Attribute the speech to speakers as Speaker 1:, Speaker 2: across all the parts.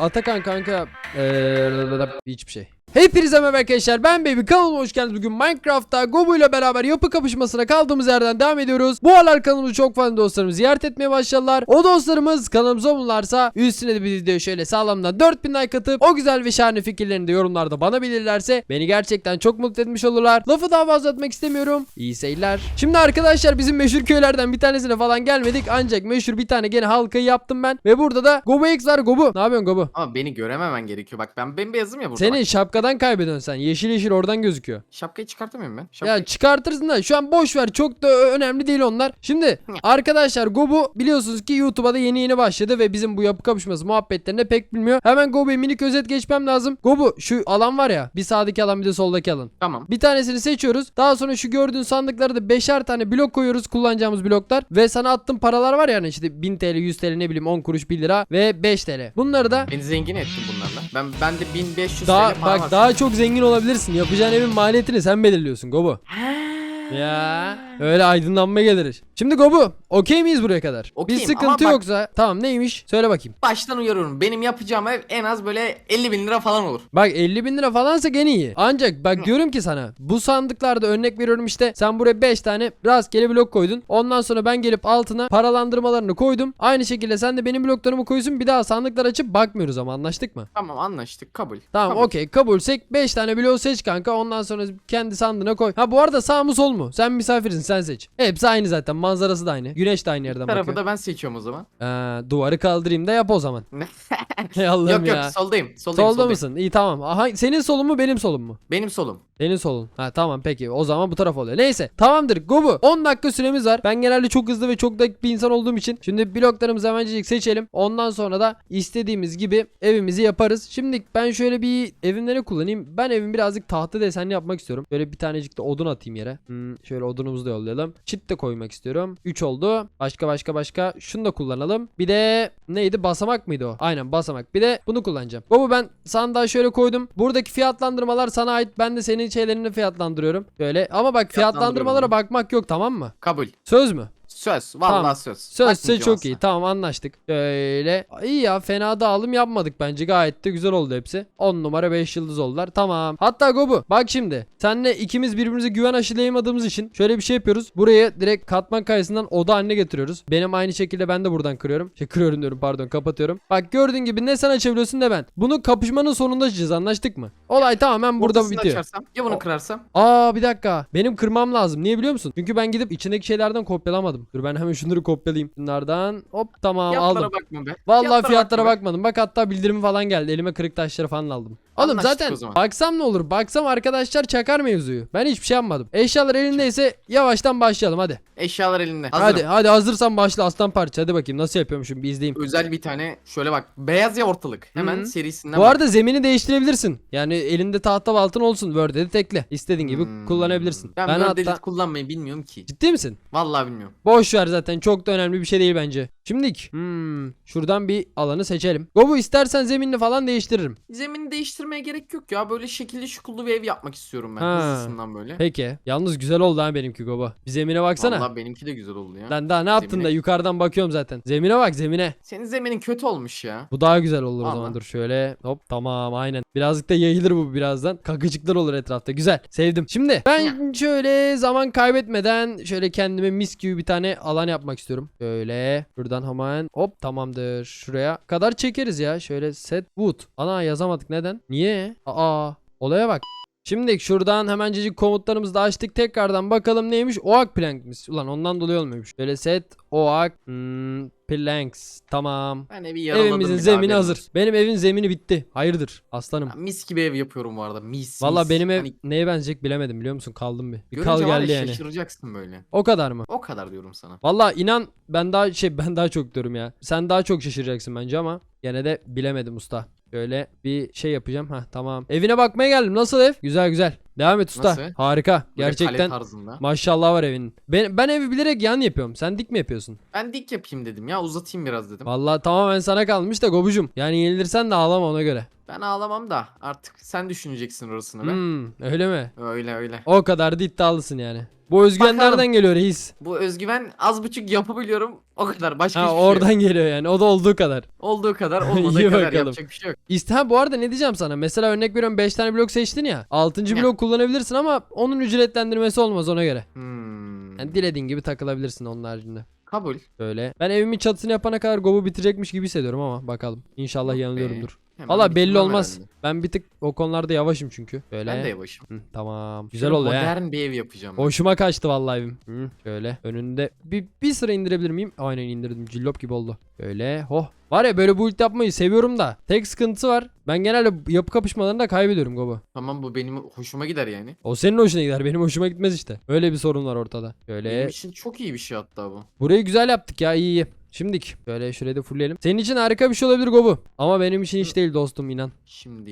Speaker 1: Atakan kanka eee, hiçbir şey. Hepinize merhaba arkadaşlar ben Baby kanalıma hoş geldiniz. Bugün Minecraft'ta Gobu ile beraber yapı kapışmasına kaldığımız yerden devam ediyoruz. Bu aralar kanalımızı çok fazla dostlarımız ziyaret etmeye başladılar. O dostlarımız kanalımıza bulunlarsa üstüne de bir video şöyle sağlamdan 4000 like atıp o güzel ve şahane fikirlerini de yorumlarda bana bilirlerse beni gerçekten çok mutlu etmiş olurlar. Lafı daha fazla atmak istemiyorum. İyi seyirler. Şimdi arkadaşlar bizim meşhur köylerden bir tanesine falan gelmedik ancak meşhur bir tane gene halkayı yaptım ben ve burada da Gobu X var Gobu. Ne yapıyorsun Gobu?
Speaker 2: Ama beni görememen gerekiyor. Bak ben bembeyazım ya burada.
Speaker 1: Senin
Speaker 2: Bak,
Speaker 1: şapkadan kaybediyorsun sen. Yeşil yeşil oradan gözüküyor.
Speaker 2: şapkayı çıkartamıyorum ben. Şapkayı...
Speaker 1: Ya çıkartırsın da şu an boş ver. Çok da önemli değil onlar. Şimdi arkadaşlar Gobu biliyorsunuz ki YouTube'a da yeni yeni başladı ve bizim bu yapı kapışması muhabbetlerini pek bilmiyor. Hemen Gobu'ya minik özet geçmem lazım. Gobu şu alan var ya. Bir sağdaki alan bir de soldaki alan.
Speaker 2: Tamam.
Speaker 1: Bir tanesini seçiyoruz. Daha sonra şu gördüğün sandıklara da beşer tane blok koyuyoruz. Kullanacağımız bloklar. Ve sana attığım paralar var ya hani işte 1000 TL, 100 TL ne bileyim 10 kuruş 1 lira ve 5 TL. Bunları da
Speaker 2: Beni zengin ettin bunlarla. Ben ben de 1500
Speaker 1: daha
Speaker 2: TL para
Speaker 1: bak
Speaker 2: var.
Speaker 1: Daha çok zengin olabilirsin. Yapacağın evin maliyetini sen belirliyorsun Gobu. Ya öyle aydınlanma gelir. Şimdi Gobu okey miyiz buraya kadar? Bir
Speaker 2: Okeyim
Speaker 1: sıkıntı
Speaker 2: ama bak-
Speaker 1: yoksa tamam neymiş söyle bakayım.
Speaker 2: Baştan uyarıyorum. Benim yapacağım ev en az böyle 50 bin lira falan olur.
Speaker 1: Bak 50 bin lira falansa gene iyi. Ancak bak diyorum ki sana bu sandıklarda örnek veriyorum işte sen buraya 5 tane rastgele blok koydun. Ondan sonra ben gelip altına paralandırmalarını koydum. Aynı şekilde sen de benim bloklarımı koysun bir daha sandıklar açıp bakmıyoruz ama anlaştık mı?
Speaker 2: Tamam anlaştık. Kabul.
Speaker 1: Tamam
Speaker 2: Kabul.
Speaker 1: okey kabulsek 5 tane bloğu seç kanka ondan sonra kendi sandığına koy. Ha bu arada sağ mı sol mu? Sen misafirsin sen seç. Hepsi aynı zaten manzarası da aynı. Güneş de aynı yerden
Speaker 2: tarafı
Speaker 1: bakıyor.
Speaker 2: da ben seçiyorum o zaman.
Speaker 1: Ee, duvarı kaldırayım da yap o zaman. Hey Allah'ım
Speaker 2: yok yok
Speaker 1: ya.
Speaker 2: soldayım. Soldayım.
Speaker 1: Solda
Speaker 2: soldayım.
Speaker 1: mısın? İyi tamam. Aha senin solun mu benim solum mu?
Speaker 2: Benim solum.
Speaker 1: Senin solun. Ha tamam peki. O zaman bu taraf oluyor. Neyse. Tamamdır. Gobu. 10 dakika süremiz var. Ben genelde çok hızlı ve çok dakik bir insan olduğum için. Şimdi bloklarımızı hemencecik seçelim. Ondan sonra da istediğimiz gibi evimizi yaparız. Şimdi ben şöyle bir evimleri kullanayım. Ben evim birazcık tahta desenli yapmak istiyorum. Böyle bir tanecik de odun atayım yere. Hmm, şöyle odunumuzu da yollayalım. Çit de koymak istiyorum. 3 oldu. Başka başka başka. Şunu da kullanalım. Bir de neydi? Basamak mıydı o? Aynen basamak. Bir de bunu kullanacağım. Gobu ben sandığa şöyle koydum. Buradaki fiyatlandırmalar sana ait. Ben de senin şeylerini fiyatlandırıyorum. Böyle. Ama bak fiyatlandırmalara bakmak yok tamam mı?
Speaker 2: Kabul.
Speaker 1: Söz mü?
Speaker 2: Söz. Vallahi
Speaker 1: Tamam.
Speaker 2: söz.
Speaker 1: Sözse
Speaker 2: Bakmayacağım
Speaker 1: çok
Speaker 2: asla.
Speaker 1: iyi. Tamam anlaştık. Böyle. İyi ya fena dağılım yapmadık bence. Gayet de güzel oldu hepsi. 10 numara 5 yıldız oldular. Tamam. Hatta Gobu bak şimdi. Senle ikimiz birbirimize güven aşılayamadığımız için şöyle bir şey yapıyoruz. Buraya direkt katman kayasından oda haline getiriyoruz. Benim aynı şekilde ben de buradan kırıyorum. Şey kırıyorum diyorum pardon kapatıyorum. Bak gördüğün gibi ne sen açabiliyorsun ne ben. Bunu kapışmanın sonunda açacağız anlaştık mı? Olay tamamen burada
Speaker 2: Ortasını
Speaker 1: bitiyor.
Speaker 2: açarsam, ya bunu kırarsam?
Speaker 1: Aa bir dakika. Benim kırmam lazım. Niye biliyor musun? Çünkü ben gidip içindeki şeylerden kopyalamadım. Dur ben hemen şunları kopyalayayım. Bunlardan hop tamam aldım.
Speaker 2: Fiyatlara bakma be.
Speaker 1: Vallahi fiyatlara
Speaker 2: bakma be.
Speaker 1: bakmadım. Bak hatta bildirimi falan geldi. Elime kırık taşları falan aldım. Oğlum
Speaker 2: Anlaştık
Speaker 1: zaten
Speaker 2: o zaman.
Speaker 1: baksam ne olur? Baksam arkadaşlar çakar mevzuyu. Ben hiçbir şey yapmadım. Eşyalar elindeyse yavaştan başlayalım hadi.
Speaker 2: Eşyalar elinde.
Speaker 1: Hadi
Speaker 2: Hazırım.
Speaker 1: hadi hazırsan başla aslan parça. Hadi bakayım nasıl yapıyormuşum bir izleyeyim.
Speaker 2: Özel bir tane şöyle bak. Beyaz ya ortalık. Hemen
Speaker 1: Hı.
Speaker 2: serisinden
Speaker 1: Bu
Speaker 2: bak.
Speaker 1: arada zemini değiştirebilirsin. Yani elinde tahta ve altın olsun. Word'e de tekle. İstediğin gibi
Speaker 2: Hmm.
Speaker 1: kullanabilirsin.
Speaker 2: Ben,
Speaker 1: Ben, hatta
Speaker 2: kullanmayı bilmiyorum ki.
Speaker 1: ciddi misin?
Speaker 2: Vallahi bilmiyorum.
Speaker 1: Boş ver zaten çok da önemli bir şey değil bence. Şimdilik hmm, şuradan bir alanı seçelim. Gobu istersen zeminini falan değiştiririm.
Speaker 2: Zemini değiştirmeye gerek yok ya. Böyle şekilli şukullu bir ev yapmak istiyorum ben.
Speaker 1: Ha.
Speaker 2: Hızlısından böyle.
Speaker 1: Peki. Yalnız güzel oldu ha benimki Goba. Bir zemine baksana.
Speaker 2: Vallahi benimki de güzel oldu ya.
Speaker 1: Lan daha ne yaptın
Speaker 2: Zemine-
Speaker 1: da yukarıdan bakıyorum zaten. Zemine bak zemine.
Speaker 2: Senin zeminin kötü olmuş ya.
Speaker 1: Bu daha güzel olur o
Speaker 2: Vallahi.
Speaker 1: zaman dur şöyle. Hop tamam aynen. Birazcık da yayılır bu birazdan. Kakıcıklar olur etrafta. Güzel. Sevdim. Şimdi ben şöyle zaman kaybetmeden şöyle kendime mis gibi bir tane alan yapmak istiyorum. Şöyle şuradan hemen hop tamamdır. Şuraya kadar çekeriz ya. Şöyle set wood. Ana yazamadık neden? Niye? Aa olaya bak. Şimdi şuradan hemencecik komutlarımızı da açtık. Tekrardan bakalım neymiş? Oak plankmiş. Ulan ondan dolayı olmuyormuş. Böyle set oak hmm, planks. Tamam.
Speaker 2: Ben evi yaraladım.
Speaker 1: Evimizin zemini
Speaker 2: haberin
Speaker 1: hazır. Benim evin zemini bitti. Hayırdır aslanım.
Speaker 2: Ya mis gibi ev yapıyorum bu arada. Mis.
Speaker 1: Valla benim ev
Speaker 2: Hani
Speaker 1: neye benzeyecek bilemedim biliyor musun? Kaldım bir. Bir kal geldi yani.
Speaker 2: şaşıracaksın böyle.
Speaker 1: O kadar mı?
Speaker 2: O kadar diyorum sana.
Speaker 1: Valla inan ben daha şey ben daha çok diyorum ya. Sen daha çok şaşıracaksın bence ama gene de bilemedim usta. Şöyle bir şey yapacağım. Ha tamam. Evine bakmaya geldim. Nasıl ev? Güzel güzel. Devam et usta.
Speaker 2: Nasıl?
Speaker 1: Harika.
Speaker 2: Böyle kale
Speaker 1: Gerçekten
Speaker 2: tarzında.
Speaker 1: maşallah var evin. Ben, ben evi bilerek yan yapıyorum. Sen dik mi yapıyorsun?
Speaker 2: Ben dik yapayım dedim ya uzatayım biraz dedim.
Speaker 1: Vallahi tamamen sana kalmış da gobucum. Yani yenilirsen de ağlama ona göre.
Speaker 2: Ben ağlamam da artık sen düşüneceksin orasını be.
Speaker 1: Hmm, öyle mi?
Speaker 2: Öyle öyle.
Speaker 1: O kadar da iddialısın yani. Bu özgüven
Speaker 2: Bakalım.
Speaker 1: nereden geliyor reis?
Speaker 2: Bu özgüven az buçuk yapabiliyorum. O kadar. Başka
Speaker 1: Ha
Speaker 2: hiçbir şey
Speaker 1: oradan
Speaker 2: yok.
Speaker 1: geliyor yani. O da olduğu kadar.
Speaker 2: Olduğu kadar olmadığı kadar
Speaker 1: bakalım.
Speaker 2: yapacak bir şey yok.
Speaker 1: İşte bu arada ne diyeceğim sana? Mesela örnek veriyorum 5 tane blok seçtin ya. 6.
Speaker 2: Ne?
Speaker 1: blok kullanabilirsin ama onun ücretlendirmesi olmaz ona göre.
Speaker 2: Hmm.
Speaker 1: Yani dilediğin gibi takılabilirsin onun haricinde.
Speaker 2: Kabul.
Speaker 1: Böyle. Ben evimin çatısını yapana kadar Gob'u bitirecekmiş gibi hissediyorum ama bakalım. İnşallah yanılıyorumdur.
Speaker 2: Hemen
Speaker 1: Valla belli
Speaker 2: bitirmem
Speaker 1: olmaz.
Speaker 2: herhalde.
Speaker 1: Ben bir tık o konularda yavaşım çünkü. Böyle.
Speaker 2: Ben de yavaşım.
Speaker 1: Hı, tamam. Güzel
Speaker 2: Şöyle
Speaker 1: oldu ya.
Speaker 2: Modern bir ev yapacağım. ben.
Speaker 1: Hoşuma kaçtı vallahi evim. Hı, şöyle önünde bir, bir sıra indirebilir miyim? Aynen indirdim. Cillop gibi oldu. Böyle. Oh. Var ya böyle build yapmayı seviyorum da. Tek sıkıntı var. Ben genelde yapı kapışmalarında kaybediyorum Gobo.
Speaker 2: Tamam bu benim hoşuma gider yani.
Speaker 1: O senin hoşuna gider. Benim hoşuma gitmez işte. Öyle bir sorun var ortada. Böyle.
Speaker 2: Benim için çok iyi bir şey hatta bu.
Speaker 1: Burayı güzel yaptık ya iyi iyi. Şimdik. Böyle şurayı da fullleyelim. Senin için harika bir şey olabilir Gobu. Ama benim için hiç değil dostum inan.
Speaker 2: Şimdi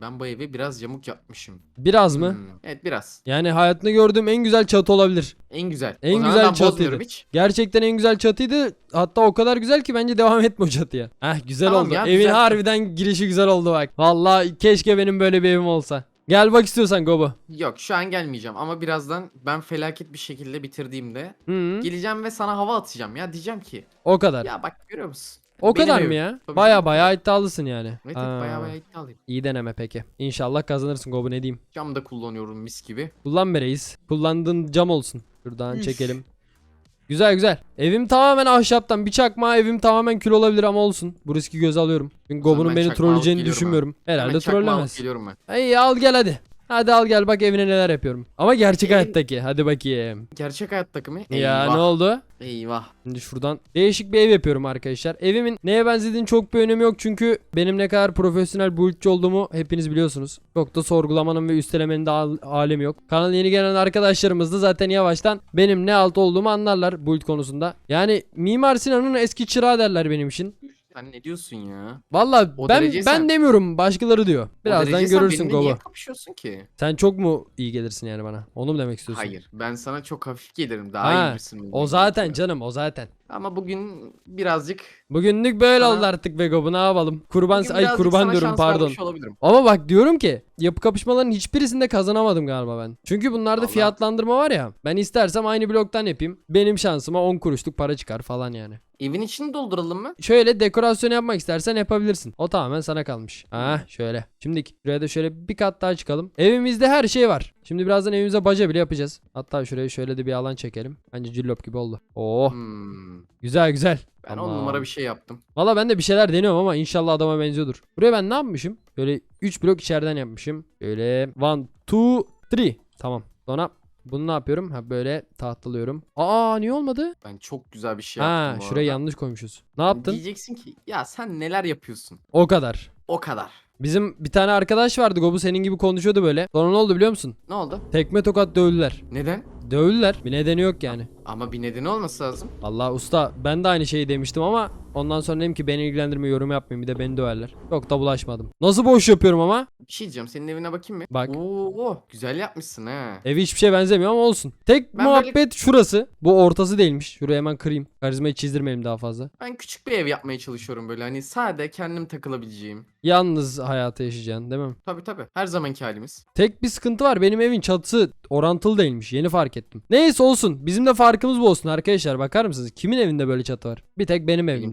Speaker 2: ben bu evi biraz yamuk yapmışım.
Speaker 1: Biraz mı?
Speaker 2: Hmm, Evet biraz.
Speaker 1: Yani hayatımda gördüğüm en güzel çatı olabilir.
Speaker 2: En güzel.
Speaker 1: En
Speaker 2: o
Speaker 1: güzel çatıydı.
Speaker 2: hiç.
Speaker 1: Gerçekten en güzel çatıydı. Hatta o kadar güzel ki bence devam etme o çatıya. Heh güzel
Speaker 2: Tamam
Speaker 1: oldu.
Speaker 2: ya,
Speaker 1: Evin
Speaker 2: güzel.
Speaker 1: harbiden girişi güzel oldu bak. Vallahi keşke benim böyle bir evim olsa. Gel bak istiyorsan Gobu.
Speaker 2: Yok şu an gelmeyeceğim ama birazdan ben felaket bir şekilde bitirdiğimde
Speaker 1: Hı,
Speaker 2: geleceğim ve sana hava atacağım ya diyeceğim ki
Speaker 1: o kadar.
Speaker 2: ya bak görüyor musun?
Speaker 1: o
Speaker 2: Benim
Speaker 1: kadar
Speaker 2: evim.
Speaker 1: mı ya?
Speaker 2: Tabii
Speaker 1: Baya
Speaker 2: canım.
Speaker 1: baya iddialısın yani.
Speaker 2: Evet
Speaker 1: Aa,
Speaker 2: bayağı bayağı iddialıyım.
Speaker 1: İyi deneme peki. İnşallah kazanırsın Gobu ne diyeyim.
Speaker 2: Cam da kullanıyorum mis gibi.
Speaker 1: Kullan be reis. Kullandığın cam olsun. Şuradan
Speaker 2: Üf.
Speaker 1: çekelim. Güzel güzel. Evim tamamen ahşaptan. Bir çakma evim tamamen kül olabilir ama olsun. Bu riski göze alıyorum. Çünkü Gobu'nun
Speaker 2: ben
Speaker 1: beni trolleyeceğini düşünmüyorum. Herhalde
Speaker 2: çakma alıp
Speaker 1: trollemez.
Speaker 2: geliyorum ben.
Speaker 1: İyi al gel hadi. Hadi al gel bak evine neler yapıyorum. Ama gerçek
Speaker 2: Evin-
Speaker 1: hayattaki. Hadi bakayım.
Speaker 2: Gerçek hayattaki mi?
Speaker 1: Ya ne oldu?
Speaker 2: Eyvah.
Speaker 1: Şimdi şuradan değişik bir ev yapıyorum arkadaşlar. Evimin neye benzediğinin çok bir önemi yok çünkü benim ne kadar profesyonel buildçi olduğumu hepiniz biliyorsunuz. Çok da sorgulamanın ve üstelemenin de al- alemi yok. Kanala yeni gelen arkadaşlarımız da zaten yavaştan benim ne alt olduğumu anlarlar build konusunda. Yani Mimar Sinan'ın eski çırağı derler benim için.
Speaker 2: Sen ne diyorsun ya?
Speaker 1: Valla
Speaker 2: O
Speaker 1: ben
Speaker 2: derece
Speaker 1: ben
Speaker 2: sen-
Speaker 1: demiyorum başkaları diyor. Birazdan görürsün
Speaker 2: benimle niye
Speaker 1: Gogo.
Speaker 2: kapışıyorsun ki?
Speaker 1: Sen çok mu iyi gelirsin yani bana? Onu mu demek istiyorsun?
Speaker 2: Hayır. Ben sana çok hafif gelirim. Daha
Speaker 1: Ha,
Speaker 2: iyi bilirsin.
Speaker 1: O zaten canım o zaten.
Speaker 2: Ama bugün birazcık
Speaker 1: Bugünlük böyle
Speaker 2: Sana-
Speaker 1: oldu artık be Gogo ne yapalım? Kurban
Speaker 2: bugün
Speaker 1: ay
Speaker 2: birazcık
Speaker 1: kurban
Speaker 2: sana
Speaker 1: diyorum
Speaker 2: şans
Speaker 1: pardon.
Speaker 2: vermiş olabilirim.
Speaker 1: Ama bak diyorum ki yapı kapışmalarının hiçbirisinde kazanamadım galiba ben. Çünkü bunlarda
Speaker 2: Allah.
Speaker 1: fiyatlandırma var ya. Ben istersem aynı bloktan yapayım. Benim şansıma 10 kuruşluk para çıkar falan yani.
Speaker 2: Evin içini dolduralım mı?
Speaker 1: Şöyle dekorasyon yapmak istersen yapabilirsin. O tamamen sana kalmış. Ha şöyle. Şimdi şuraya da şöyle bir kat daha çıkalım. Evimizde her şey var. Şimdi birazdan evimize baca bile yapacağız. Hatta şuraya şöyle de bir alan çekelim. Bence cillop gibi oldu. Oh
Speaker 2: Hmm.
Speaker 1: güzel güzel.
Speaker 2: Ben on
Speaker 1: Tamam.
Speaker 2: numara bir şey yaptım.
Speaker 1: Valla ben de bir şeyler deniyorum ama inşallah adama benziyordur. Buraya ben ne yapmışım? Böyle 3 blok içeriden yapmışım. Böyle 1, 2, 3. Tamam. Sonra bunu ne yapıyorum? Ha böyle tahtalıyorum. Aa niye olmadı?
Speaker 2: Ben çok güzel bir şey
Speaker 1: ha
Speaker 2: yaptım
Speaker 1: şurayı
Speaker 2: arada.
Speaker 1: yanlış koymuşuz. Ne yaptın?
Speaker 2: Diyeceksin ki ya sen neler yapıyorsun?
Speaker 1: O kadar.
Speaker 2: O kadar.
Speaker 1: Bizim bir tane arkadaş vardı Gobu senin gibi konuşuyordu böyle. Sonra ne oldu biliyor musun?
Speaker 2: Ne oldu?
Speaker 1: Tekme tokat dövdüler.
Speaker 2: Neden?
Speaker 1: Dövdüler. Bir nedeni yok yani.
Speaker 2: Ama bir nedeni olması lazım.
Speaker 1: Allah usta ben de aynı şeyi demiştim ama ondan sonra dedim ki beni ilgilendirme yorum yapmayın bir de beni döverler. Çok da bulaşmadım. Nasıl boş yapıyorum ama?
Speaker 2: Bir şey diyeceğim senin evine bakayım mı?
Speaker 1: Bak.
Speaker 2: Oo, güzel yapmışsın ha.
Speaker 1: Evi hiçbir şey benzemiyor ama olsun. Tek
Speaker 2: Ben
Speaker 1: muhabbet şurası. Bu ortası değilmiş. Şuraya hemen kırayım. Karizmayı çizdirmeyelim daha fazla.
Speaker 2: Ben küçük bir ev yapmaya çalışıyorum böyle hani sade kendim takılabileceğim.
Speaker 1: Yalnız hayatı yaşayacaksın değil mi?
Speaker 2: Tabi tabi her zamanki halimiz.
Speaker 1: Tek bir sıkıntı var. Benim evin çatısı orantılı değilmiş. Yeni fark ettim. Neyse olsun. Bizim de farkımız bu olsun arkadaşlar. Bakar mısınız? Kimin evinde böyle çatı var? Bir tek benim evim
Speaker 2: Benim.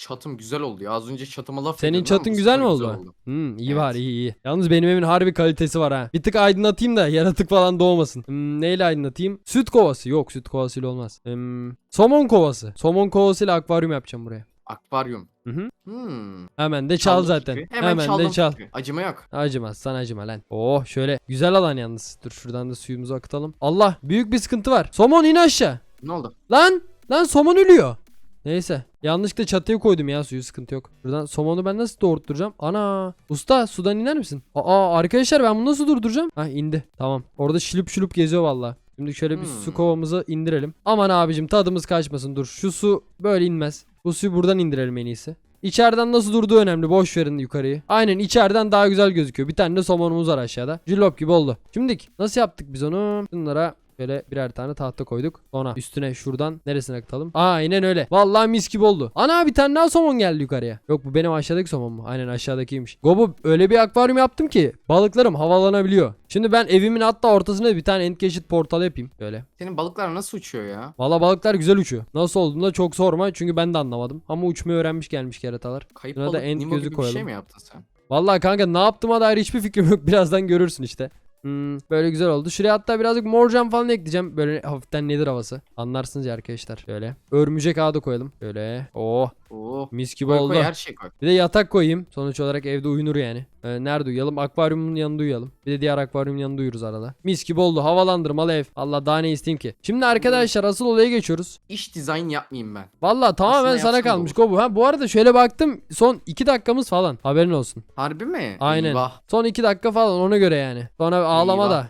Speaker 2: Çatım güzel oldu ya az önce çatıma laf
Speaker 1: Senin çatın güzel mi oldu? Hmm, iyi
Speaker 2: Evet.
Speaker 1: var iyi iyi. Yalnız benim evin harbi kalitesi var ha. Bir tık aydınlatayım da yaratık falan doğmasın. Hmm, neyle aydınlatayım? Süt kovası. Yok süt kovasıyla olmaz. Hmm, somon kovası. Somon kovasıyla akvaryum yapacağım buraya.
Speaker 2: Akvaryum.
Speaker 1: Hı hı.
Speaker 2: Hmm.
Speaker 1: Hemen de çal
Speaker 2: Çaldım
Speaker 1: zaten.
Speaker 2: fikri.
Speaker 1: Hemen, de
Speaker 2: çaldım
Speaker 1: çal.
Speaker 2: fikri. Acıma yok.
Speaker 1: Acımaz sana acıma lan. Oh şöyle güzel alan yalnız. Dur şuradan da suyumuzu akıtalım. Allah büyük bir sıkıntı var. Somon in aşağı.
Speaker 2: Ne oldu?
Speaker 1: Lan lan somon ölüyor. Neyse. Yanlışlıkla çatıya koydum ya suyu sıkıntı yok. Buradan somonu ben nasıl doğurtturacağım? Ana. Usta sudan iner misin? Aa arkadaşlar ben bunu nasıl durduracağım? Ha indi. Tamam. Orada şılıp şılıp geziyor valla. Şimdi şöyle bir
Speaker 2: Hmm.
Speaker 1: su kovamızı indirelim. Aman abicim tadımız kaçmasın dur. Şu su böyle inmez. Bu suyu buradan indirelim en iyisi. İçeriden nasıl durduğu önemli. Boş verin yukarıyı. Aynen içeriden daha güzel gözüküyor. Bir tane de somonumuz var aşağıda. Cillop gibi oldu. Şimdi nasıl yaptık biz onu? Bunlara Şöyle birer tane tahta koyduk. Sonra üstüne şuradan neresine atalım? Aynen öyle. Vallahi mis gibi oldu. Ana bir tane daha somon geldi yukarıya. Yok bu benim aşağıdaki somon mu? Aynen aşağıdakiymiş. Gobu öyle bir akvaryum yaptım ki balıklarım havalanabiliyor. Şimdi ben evimin hatta ortasına bir tane end geçit portal yapayım. Böyle.
Speaker 2: Senin balıklar nasıl uçuyor ya?
Speaker 1: Valla balıklar güzel uçuyor. Nasıl olduğunu da çok sorma çünkü ben de anlamadım. Ama uçmayı öğrenmiş gelmiş keratalar.
Speaker 2: Kayıp
Speaker 1: Buna da
Speaker 2: balık
Speaker 1: end
Speaker 2: Nemo
Speaker 1: gözü
Speaker 2: gibi bir şey
Speaker 1: koyalım.
Speaker 2: mi yaptın sen?
Speaker 1: Vallahi kanka ne yaptığıma dair hiçbir fikrim yok. Birazdan görürsün işte. Hmm, böyle güzel oldu. Şuraya hatta birazcık mor cam falan ekleyeceğim. Böyle hafiften nedir havası. Anlarsınız ya arkadaşlar. Şöyle. Örümcek ağı da koyalım. Böyle. Oh
Speaker 2: Oo.
Speaker 1: mis gibi
Speaker 2: Koy
Speaker 1: oldu.
Speaker 2: koy her şey koy.
Speaker 1: Bir de yatak koyayım. Sonuç olarak evde uyunur yani. Ee, nerede uyuyalım? Akvaryumun yanında uyuyalım. Bir de diğer akvaryumun yanında uyuruz arada. Mis gibi oldu. Havalandırmalı ev. Allah daha ne isteyeyim ki. Şimdi arkadaşlar asıl olaya geçiyoruz.
Speaker 2: İş dizayn yapmayayım ben.
Speaker 1: Valla tamamen
Speaker 2: Aslında
Speaker 1: sana kalmış. Gobu. Ha bu arada şöyle baktım. Son 2 dakikamız falan. Haberin olsun.
Speaker 2: Harbi mi?
Speaker 1: Aynen.
Speaker 2: Eyvah.
Speaker 1: Son 2 dakika falan ona göre yani. Sonra ağlama da.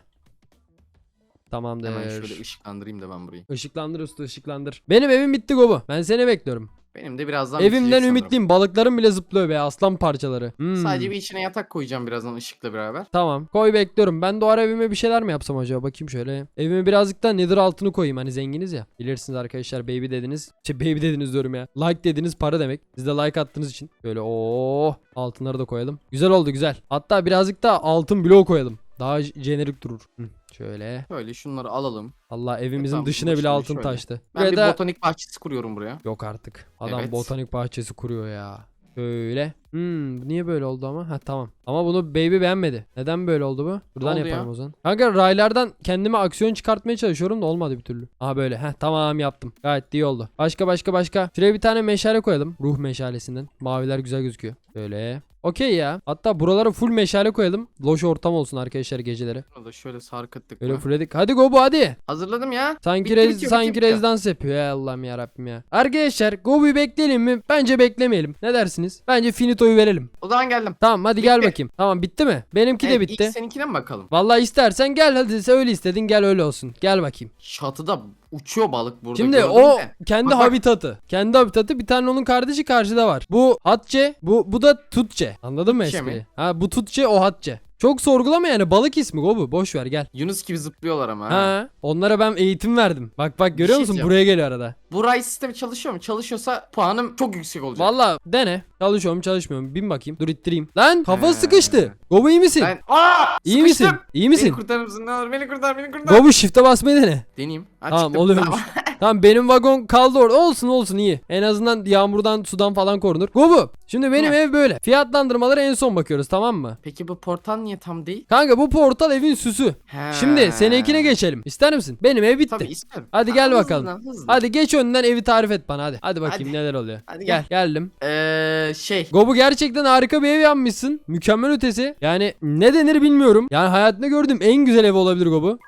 Speaker 1: Tamamdır.
Speaker 2: Hemen şöyle ışıklandırayım da ben burayı.
Speaker 1: Işıklandır usta ışıklandır. Benim evim bitti Gobu. Ben seni bekliyorum.
Speaker 2: Benim de birazdan
Speaker 1: Evimden ümitliyim. Balıklarım bile zıplıyor be aslan parçaları. Hmm.
Speaker 2: Sadece bir içine yatak koyacağım birazdan ışıkla beraber.
Speaker 1: Tamam. Koy bekliyorum. Ben de o ara evime bir şeyler mi yapsam acaba? Bakayım şöyle. Evime birazcık da nether altını koyayım. Hani zenginiz ya. Bilirsiniz arkadaşlar baby dediniz. Şey baby dediniz diyorum ya. Like dediniz para demek. Siz de like attığınız için. Böyle o altınları da koyalım. Güzel oldu güzel. Hatta birazcık da altın bloğu koyalım. Daha jenerik durur. Hı, Şöyle.
Speaker 2: Böyle şunları alalım.
Speaker 1: Allah evimizin
Speaker 2: tamam,
Speaker 1: dışına bile altın
Speaker 2: şöyle.
Speaker 1: taştı.
Speaker 2: Ben
Speaker 1: Ve
Speaker 2: bir botanik bahçesi kuruyorum buraya.
Speaker 1: Yok artık. Adam
Speaker 2: Evet.
Speaker 1: botanik bahçesi kuruyor ya. Böyle. Hmm, bu niye böyle oldu ama? Ha tamam. Ama bunu baby beğenmedi. Neden böyle oldu bu? Buradan
Speaker 2: oldu
Speaker 1: yapalım
Speaker 2: ya?
Speaker 1: o zaman. Kanka raylardan kendime aksiyon çıkartmaya çalışıyorum da olmadı bir türlü. Aha böyle. Heh tamam yaptım. Gayet iyi oldu. Başka başka başka. Şuraya bir tane meşale koyalım. Ruh meşalesinden. Maviler güzel gözüküyor. Böyle. Okey ya. Hatta buralara full meşale koyalım. Loş ortam olsun arkadaşlar geceleri.
Speaker 2: Da şöyle sarkıttık.
Speaker 1: Böyle
Speaker 2: mı?
Speaker 1: fulledik. Hadi Gobu hadi.
Speaker 2: Hazırladım ya.
Speaker 1: Sanki
Speaker 2: Bitti,
Speaker 1: rez,
Speaker 2: bitiyor,
Speaker 1: sanki
Speaker 2: bitti,
Speaker 1: rezidans yapıyor ya Allah'ım ya Rabbim ya. Arkadaşlar Gobu'yu bekleyelim mi? Bence beklemeyelim. Ne dersiniz? Bence Finito'yu verelim.
Speaker 2: O zaman geldim.
Speaker 1: Tamam hadi gel
Speaker 2: Bitti.
Speaker 1: bakayım. Tamam bitti mi? Benimki de
Speaker 2: Evet,
Speaker 1: bitti.
Speaker 2: ilk seninkine mi bakalım?
Speaker 1: Vallahi istersen gel hadi sen öyle istedin gel öyle olsun. Gel bakayım.
Speaker 2: Çatıda uçuyor balık burada.
Speaker 1: Şimdi
Speaker 2: gördün
Speaker 1: o
Speaker 2: de.
Speaker 1: kendi
Speaker 2: Bak, bak.
Speaker 1: habitatı. Kendi habitatı bir tane onun kardeşi karşıda var. Bu Hatçe, bu bu da Tutçe. Anladın mı
Speaker 2: Tutçe
Speaker 1: espriyi?
Speaker 2: mi?
Speaker 1: Ha bu Tutçe o Hatçe. Çok sorgulama yani balık ismi Gobu. Boş ver gel.
Speaker 2: Yunus gibi zıplıyorlar ama. Ha.
Speaker 1: Ha, onlara ben eğitim verdim. Bak bak görüyor
Speaker 2: şey
Speaker 1: musun?
Speaker 2: diyeceğim.
Speaker 1: Buraya geliyor arada.
Speaker 2: Bu ray sistemi çalışıyor mu? Çalışıyorsa puanım çok yüksek olacak.
Speaker 1: Valla dene. Çalışıyor mu çalışmıyor mu? Bin bakayım. Dur ittireyim. Lan kafa
Speaker 2: He.
Speaker 1: sıkıştı. Gobu iyi misin?
Speaker 2: Ben... Aa!
Speaker 1: iyi misin?
Speaker 2: sıkıştım.
Speaker 1: İyi
Speaker 2: Beni
Speaker 1: misin?
Speaker 2: kurtarır mısın? Ne olur beni kurtar beni kurtar.
Speaker 1: Gobu shift'e basmayı dene.
Speaker 2: Deneyeyim. Ha,
Speaker 1: Tamam
Speaker 2: çıktım.
Speaker 1: oluyormuş. tamam benim vagon kaldı orada. Olsun olsun iyi. En azından yağmurdan sudan falan korunur. Gobu. Şimdi benim
Speaker 2: Ne?
Speaker 1: ev böyle. Fiyatlandırmalara en son bakıyoruz tamam mı?
Speaker 2: Peki bu portal niye tam değil?
Speaker 1: Kanka bu portal evin süsü.
Speaker 2: He.
Speaker 1: Şimdi seninkine geçelim. İster misin? Benim ev bitti.
Speaker 2: Tabii isterim.
Speaker 1: Hadi
Speaker 2: Ha,
Speaker 1: gel bakalım. Hadi geç önden evi tarif et bana hadi. Hadi bakayım
Speaker 2: Hadi.
Speaker 1: neler oluyor.
Speaker 2: Hadi
Speaker 1: gel.
Speaker 2: gel.
Speaker 1: Geldim.
Speaker 2: Eee şey.
Speaker 1: Gobu gerçekten harika bir ev yapmışsın. Mükemmel ötesi. Yani ne denir bilmiyorum. Yani hayatımda gördüğüm en güzel ev olabilir Gobu.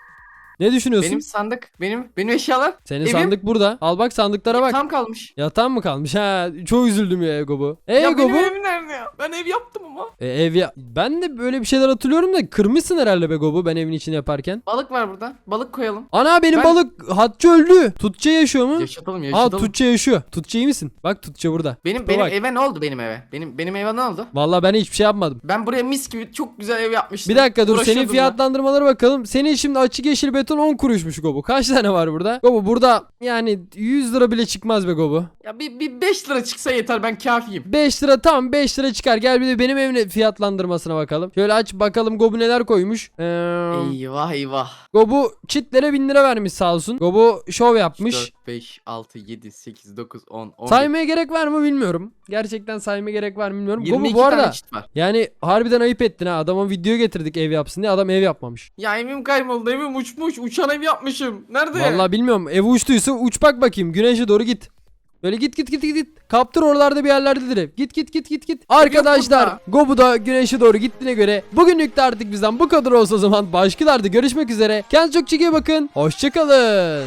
Speaker 1: Ne düşünüyorsun?
Speaker 2: Benim sandık, benim benim eşyalar.
Speaker 1: Senin
Speaker 2: evim-
Speaker 1: sandık burada. Al bak sandıklara bak.
Speaker 2: Tam kalmış.
Speaker 1: Yatağın mı kalmış? Ha, çok üzüldüm ya Gobu. E
Speaker 2: ya
Speaker 1: Gobu?
Speaker 2: benim evim ya? Ben ev yaptım ama.
Speaker 1: E, ev ya. Ben de böyle bir şeyler hatırlıyorum da kırmışsın herhalde be Gobu ben evin içini yaparken.
Speaker 2: Balık var burada. Balık koyalım.
Speaker 1: Ana benim
Speaker 2: Ben-
Speaker 1: balık Hatçı öldü. Tutçe yaşıyor mu?
Speaker 2: Yaşatalım
Speaker 1: Aa
Speaker 2: yaşatalım.
Speaker 1: Tutçe yaşıyor. Tutçe iyi misin? Bak Tutçe burada.
Speaker 2: benim benim
Speaker 1: bak.
Speaker 2: eve ne oldu benim eve? Benim benim eve ne oldu?
Speaker 1: Vallahi ben hiçbir şey yapmadım.
Speaker 2: Ben buraya mis gibi çok güzel ev yapmıştım.
Speaker 1: Bir dakika dur senin
Speaker 2: Uğraşıyordum da.
Speaker 1: fiyatlandırmalara bakalım. Senin şimdi açık yeşil beton 10 kuruşmuş Gobu. Kaç tane var burada? Gobu burada yani 100 lira bile çıkmaz be Gobu.
Speaker 2: Ya bir, bir 5 lira çıksa yeter ben kafiyim.
Speaker 1: 5 lira tamam 5 lira çıkar. Gel bir de benim evin fiyatlandırmasına bakalım. Şöyle aç bakalım Gobu neler koymuş. Ee,
Speaker 2: Eyvah eyvah.
Speaker 1: Gobu çitlere 1000 lira vermiş sağ olsun. Gobu şov yapmış.
Speaker 2: 4, 5, 6, 7, 8, 9, 10, 11.
Speaker 1: Saymaya gerek var mı bilmiyorum. Gerçekten saymaya gerek var mı bilmiyorum.
Speaker 2: 22
Speaker 1: Gobu bu arada yani harbiden ayıp ettin ha. Adama video getirdik ev yapsın diye adam ev yapmamış.
Speaker 2: Ya evim kayboldu evim uçmuş uçan ev yapmışım. Nerede?
Speaker 1: Vallahi bilmiyorum. Ev uçtuysa uç bak bakayım. Güneşe doğru git. Böyle git git git git git. Kaptır oralarda bir yerlerdedir ev. Git git git git git. Arkadaşlar Gobu da güneşe doğru gittiğine göre bugünlük de artık bizden bu kadar olsa o zaman başkalarda görüşmek üzere. Kendinize çok iyi bakın. Hoşçakalın.